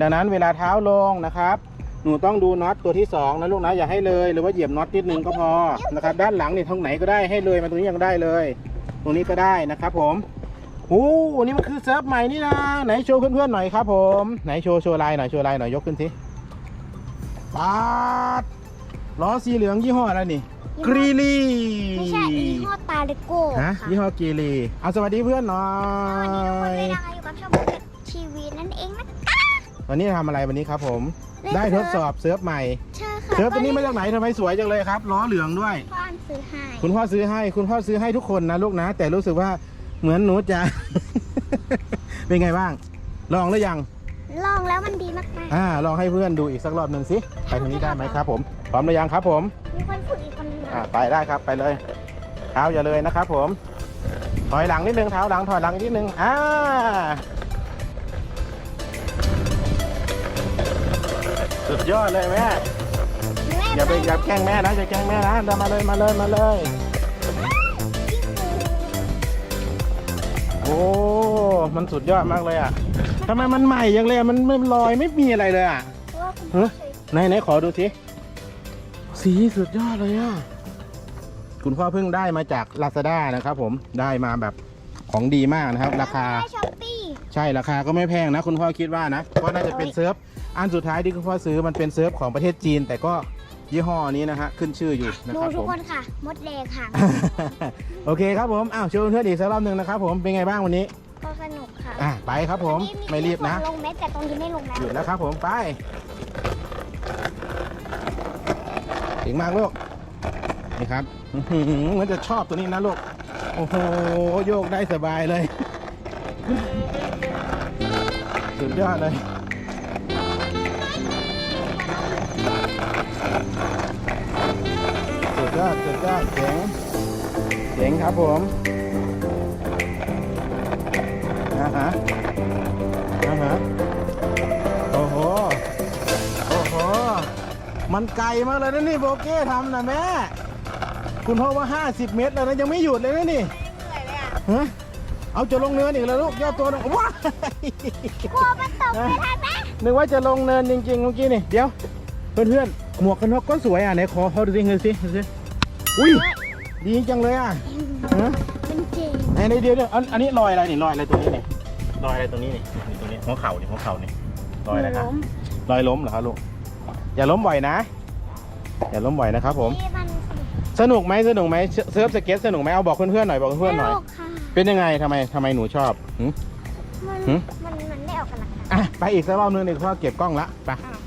ดังนั้นเวลาเท้าลงนะครับ หนูต้องดูน็อตตัวที่สองนะลูกนะอย่าให้เลย หรือว่าเหยียบน็อตนิดนึงก็พอนะครับ ด้านหลังนี่ทางไหนก็ได้ให้เลยมาตรงนี้ยังได้เลย ตรงนี้ก็ได้นะครับผมโอ้อันนี้มันคือเซิร์ฟใหม่นี่นะไหนโชว์เพื่อนๆหน่อยครับ ผมไหนโชว์โชว์ลายหน่อยโชว์ลายหน่อยยกขึ้นสิปาดล้อสีเหลืองยี่ห้ออะไรนี่กรีลีไม่ใช่ยี่ห้อตาเลโก้ฮะค่ะยี่ห้อกรีลีเอาสวัสดีเพื่อนหน่อวันนี้ทุกคนยเลยนะคะอยู่กับช่องบุกทีวีนั่นเองนะคะ วันนี้ทำอะไรวันนี้ครับผมเล่นได้ทดเซิร์ฟสอบเซิร์ฟใหม่ ใช่ค่ะเซิร์ฟตัวนี้มาจากไหนทำไมสวยจังเลยครับ ล้อเหลืองด้วย พ่อนซื้อให้ คุณพ่อซื้อให้ คุณพ่อซื้อให้ทุกคนนะลูกนะ แต่รู้สึกว่าเหมือนหนูจะ เป็นไงบ้าง ลองหรือยัง ลองแล้วมันดีมากอ่า ลองให้เพื่อนดูอีกสักรอบหนึ่งสิ ไปทางนี้ได้ไหมครับผม พร้อมหรือยังครับผมๆมีคนพูดอีกคนนึงอ่า ไปได้ครับ ไปเลย เท้าอย่าเลยนะครับผม ถอยหลังนิดนึง เท้าหลัง ถอยหลังอีกนิดนึง อ่า ดยอดเลยแม่แม่ อย่าไปอย่าแกล้งแม่นะอย่าแกล้งแม่นะเดินมาเลยมาเลยมาเลย โอ้ มันสุดยอดมากเลยอะทำไมมันใหม่ยังเลยอะมันไม่ลอยไม่มีอะไรเลยอะเพราะว่าคุณเฮ้พ่อยเคยไหนไหนขอดูสิสีสุดยอดเลยอะ คุณพ่อเพิ่งได้มาจาก Lazada นะครับผมได้มาแบบของดีมากนะครับ ราคาได้ช้อปปี้ใช่ราคาก็ไม่แพงนะ คุณพ่อคิดว่านะเพราะน่าจะเป็นเซิร์ฟ อันสุดท้ายที่คุณพ่อซื้อมันเป็นเซิร์ฟของประเทศจีน แต่ก็ยี่ห้อนี้นะฮะขึ้นชื่ออยู่นะดูครับทุผกม คนค่ะ มดแดงค่ะ โอเคครับผมอ้าวโชว์เพื่อนอีกสักรอบหนึ่งนะครับผมเป็นไงบ้างวันนี้ก็สนุกค่ะอะไปครับผมไม่รีบนะ ลงแม้แต่ตรงที่ไม่ลงนะหยุดแล้วครับผมไปถึงมากลูกนี่ครับอื้อหือเหมือนจะชอบตัวนี้นะลูกโอ้โหโยกได้สบายเลย สุดยอดเลย สุดยอดสุดยอดเจ๋งเจ๋งครับผมอ่าฮะอ่าฮะโอ้โห โอ้โห มันไกลมากเลยนะนี่โบเก้ทำนะแม่ คุณพ่อว่า 50 เมตรแล้วนะยังไม่หยุดเลยนะนี่ฮะเอาจะลงเนินอีกแล้วลูกย่อตัวลงว้ายกลัวมันตกไปทันไหมนึกว่าจะลงเนินจริงๆเมื่อกี้นี่ เดี๋ยว เพื่อนๆ หมวกกันน็อกก็สวยอะไหนขอขอดูสิดูสิดูสิอุ้ยดีจังเลยอะฮะเป็นจริงไหนไหนเดี๋ยวเดี๋ยวอันอันนี้รอยอะไรนี่รอยอะไรตรงนี้นี่รอยอะไรตรงนี้นี่นี่ตรงนี้หัวเข่านี่หัวเข่านี่รอยอะไรครับล้มรอยล้มเหรอครับลูกอย่าล้มบ่อยนะ อย่าล้มบ่อยนะครับผมนี่มันสนุกไหมสนุกไหมเซิเซิร์ฟสเก็ตสนุกไหมเอาบอกเพื่อนๆหน่อยบอกเพื่อนๆหน่อยสกค่ะ เป็นยังไงทำไมทำไมหนูชอบหึ มันหืม มันมันไม่ออกกำลังกาย อะไปอีกสักรอบนึงเดี๋ยวพ่อเก็บกล้องละไป อ้าว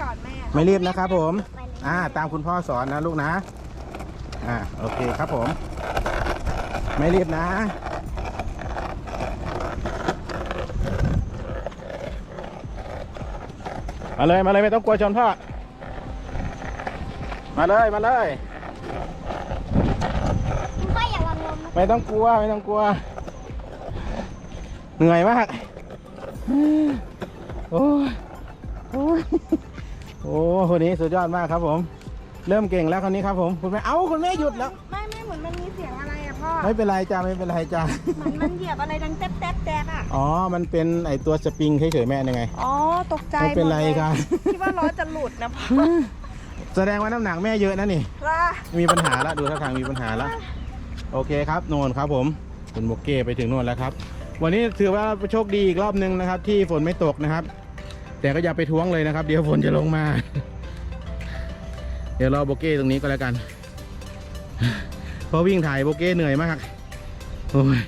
ก็บไปก่อนแม่ไม่รีบนะครับผมไปเลยอ่า ตามคุณพ่อสอนนะลูกนะ อ่า โอเคครับผม ไม่รีบนะ มาเลย มาเลยไม่ต้องกลัวชนพ่อ มาเลย มาเลย คุณพ่ออย่าวางลมนะไม่ต้องกลัว ไม่ต้องกลัว เหนื่อยมาก โอ้ยโอ้ย โอ้คนนี้สุดยอดมากครับผม เริ่มเก่งแล้วคนนี้ครับผมคุณแม่เอ้าคุณแม่หยุดแล้ว ไม่ไม่เหมือนมันมีเสียงอะไรอะพ่อไม่เป็นไรจ้าไม่เป็นไรจ้าเหมือนมันเหยียบอะไรดังแต๊บแต๊บแต๊กอะอ๋อ มันเป็นไอตัวสปริงเฉยๆแม่ยังไง อ๋อตกใจไม่เป็นไรหดลยครับ คิดว่าล้อจะหลุดนะพ่อแสดงว่าน้ำหนักแม่เยอะนะนี่ล่ะมีปัญหาละดูท่าทางมีปัญหาละโอเคครับโนนครับผมคุณโบเก้ไปถึงโน่นแล้วครับ วันนี้ถือว่าโชคดีอีกรอบนึงนะครับ ที่ฝนไม่ตกนะครับ แต่ก็อย่าไปท้วงเลยนะครับ เดี๋ยวฝนจะลงมา เดี๋ยวรอโบเก้ตรงนี้ก็แล้วกัน เพราะวิ่งถ่ายโบเก้เหนื่อยมาก โอ้ย